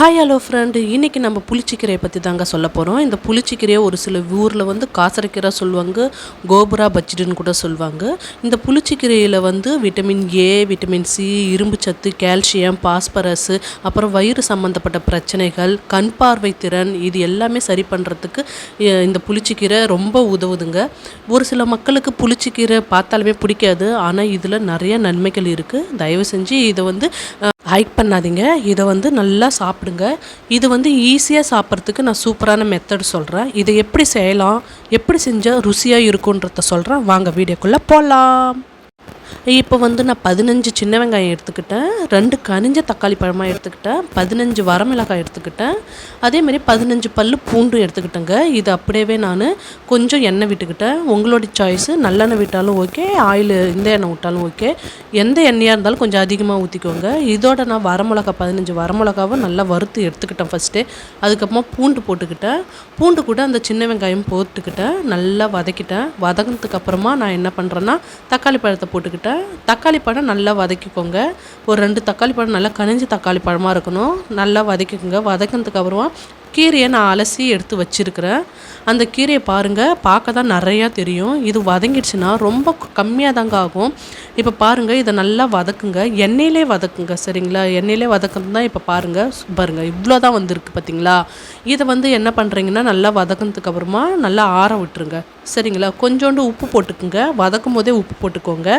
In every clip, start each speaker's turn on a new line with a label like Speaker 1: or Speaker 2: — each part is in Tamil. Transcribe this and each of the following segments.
Speaker 1: ஹாய் ஹலோ ஃப்ரெண்டு இன்றைக்கி நம்ம புளிச்சிக்கீரையை பற்றி தாங்க சொல்ல போகிறோம் இந்த புளிச்சிக்கீரையை ஒரு சில ஊரில் வந்து காசரைக்கீரை சொல்லுவாங்க கோபுரா பச்சிடுன்னு கூட சொல்லுவாங்க. இந்த புளிச்சிக்கீரையில் வந்து விட்டமின் ஏ விட்டமின் சி இரும்பு சத்து கால்சியம் பாஸ்பரஸ் அப்புறம் வயிறு சம்மந்தப்பட்ட பிரச்சனைகள் கண் பார்வை திறன் இது எல்லாமே சரி பண்ணுறதுக்கு இந்த புளிச்சிக்கீரை ரொம்ப உதவுதுங்க. ஒரு சில மக்களுக்கு புளிச்சிக்கீரை பார்த்தாலுமே பிடிக்காது ஆனால் இதில் நிறைய நன்மைகள் இருக்குது தயவு செஞ்சு இதை வந்து ஹைக் பண்ணாதீங்க. இதை வந்து நல்லா சாப்பிடுங்க. இது வந்து ஈஸியாக சாப்பிட்றதுக்கு நான் சூப்பரான மெத்தட் சொல்கிறேன் இதை எப்படி செய்யலாம்? எப்படி செஞ்சால் ருசியாக இருக்குன்றத சொல்கிறேன் வாங்க வீடியோக்குள்ளே போகலாம் இப்போ வந்து நான் பதினஞ்சு சின்ன வெங்காயம் எடுத்துக்கிட்டேன் ரெண்டு கனிஞ்ச தக்காளி பழமாக எடுத்துக்கிட்டேன் பதினஞ்சு வரமிளகாய் எடுத்துக்கிட்டேன். அதேமாரி பதினஞ்சு பல் பூண்டு எடுத்துக்கிட்டேங்க. இது அப்படியே நான் கொஞ்சம் எண்ணெய் விட்டுக்கிட்டேன். உங்களோட சாய்ஸு நல்லெண்ணெய் விட்டாலும் ஓகே ஆயில் இந்த எண்ணெய் விட்டாலும் ஓகே எந்த எண்ணெயாக இருந்தாலும் கொஞ்சம் அதிகமாக ஊற்றிக்கோங்க இதோட நான் வரமிளகா பதினஞ்சு வரமிளகாவும் நல்லா வறுத்து எடுத்துக்கிட்டேன் ஃபஸ்ட்டு அதுக்கப்புறமா பூண்டு போட்டுக்கிட்டேன். பூண்டு கூட அந்த சின்ன வெங்காயம் போட்டுக்கிட்டேன். நல்லா வதக்கிட்டேன். வதங்கினதுக்கு அப்புறமா நான் என்ன பண்ணுறேன்னா தக்காளி பழத்தை போட்டுக்கிட்டேன். தக்காளி பழம் நல்லா வதக்கிக்கோங்க. ஒரு ரெண்டு தக்காளி பழம் நல்லா கனிஞ்ச தக்காளி பழமாக இருக்கணும். நல்லா வதக்கிக்கோங்க. வதக்கினதுக்கு அப்புறமா கீரையை நான் அலசி எடுத்து வச்சுருக்கிறேன். அந்த கீரையை பாருங்கள் பார்க்க தான் நிறையா தெரியும். இது வதங்கிடுச்சுன்னா ரொம்ப கம்மியாக தாங்க ஆகும். இப்போ பாருங்கள் இதை நல்லா வதக்குங்க. எண்ணெயிலே வதக்குங்க சரிங்களா? எண்ணெயிலே வதக்குறது தான் இப்போ பாருங்கள் பாருங்கள் இவ்வளோ தான் வந்திருக்கு பார்த்தீங்களா இதை வந்து என்ன பண்ணுறீங்கன்னா நல்லா வதக்குனதுக்கப்புறமா நல்லா ஆற விட்டுருங்க. சரிங்களா? கொஞ்சோண்டு உப்பு போட்டுக்குங்க. வதக்கும் போதே உப்பு போட்டுக்கோங்க.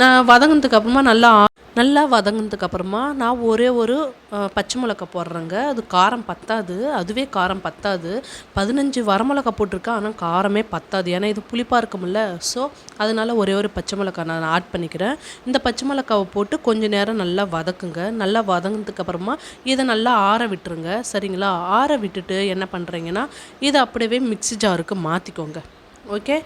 Speaker 1: நான் வதங்கினதுக்கு அப்புறமா நல்லா நல்லா வதங்கினதுக்கு அப்புறமா நான் ஒரே ஒரு பச்சை மிளகா போடுறேங்க. அது காரம் பத்தாது. அதுவே காரம் பத்தாது. பதினஞ்சு வரமிளகா போட்டிருக்கேன். ஆனால் காரமே பத்தாது. ஏன்னா இது புளிப்பாக இருக்கும்ல. ஸோ அதனால் ஒரே ஒரு பச்சை மிளகா நான் ஆட் பண்ணிக்கிறேன். இந்த பச்சை மிளகாவை போட்டு கொஞ்சம் நேரம் நல்லா வதக்குங்க. நல்லா வதங்கினதுக்கு அப்புறமா இதை நல்லா ஆற விட்டுருங்க. சரிங்களா? ஆற விட்டுட்டு என்ன பண்ணுறீங்கன்னா இதை அப்படியே மிக்ஸி ஜாருக்கு மாற்றிக்கோங்க ஓகே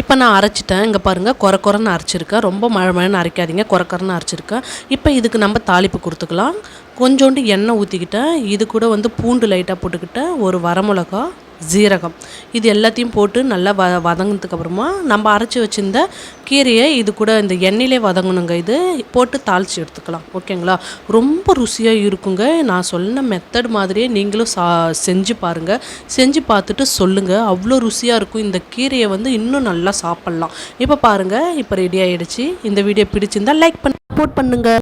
Speaker 1: இப்போ நான் அரைச்சிட்டேன். இங்கே பாருங்கள் குறை குறைன்னு அரைச்சிருக்கேன் ரொம்ப மழை மழைன்னு அரைக்காதீங்க குறை குறைன்னு அரைச்சிருக்கேன் இப்போ இதுக்கு நம்ம தாளிப்பு கொடுத்துக்கலாம். கொஞ்சோண்டு எண்ணெய் ஊற்றிக்கிட்டேன் இது கூட வந்து பூண்டு லைட்டாக போட்டுக்கிட்டேன். ஒரு வரமிளகா ஜீரகம். இது எல்லாத்தையும் போட்டு நல்லா வ வதங்கினதுக்கப்புறமா நம்ம அரைச்சி வச்சுருந்த கீரையை இது கூட இந்த எண்ணெயிலே வதங்கணுங்க. இது போட்டு தாளித்து எடுத்துக்கலாம். ஓகேங்களா? ரொம்ப ருசியாக இருக்குங்க. நான் சொன்ன மெத்தட் மாதிரியே நீங்களும் சா செஞ்சு பாருங்கள் செஞ்சு பார்த்துட்டு சொல்லுங்கள் அவ்வளோ ருசியாக இருக்கும். இந்த கீரையை வந்து இன்னும் நல்லா சாப்பிட்லாம். இப்போ பாருங்கள் இப்போ ரெடி ஆகிடுச்சு இந்த வீடியோ பிடிச்சிருந்தால் லைக் பண்ணி சப்போர்ட் பண்ணுங்கள்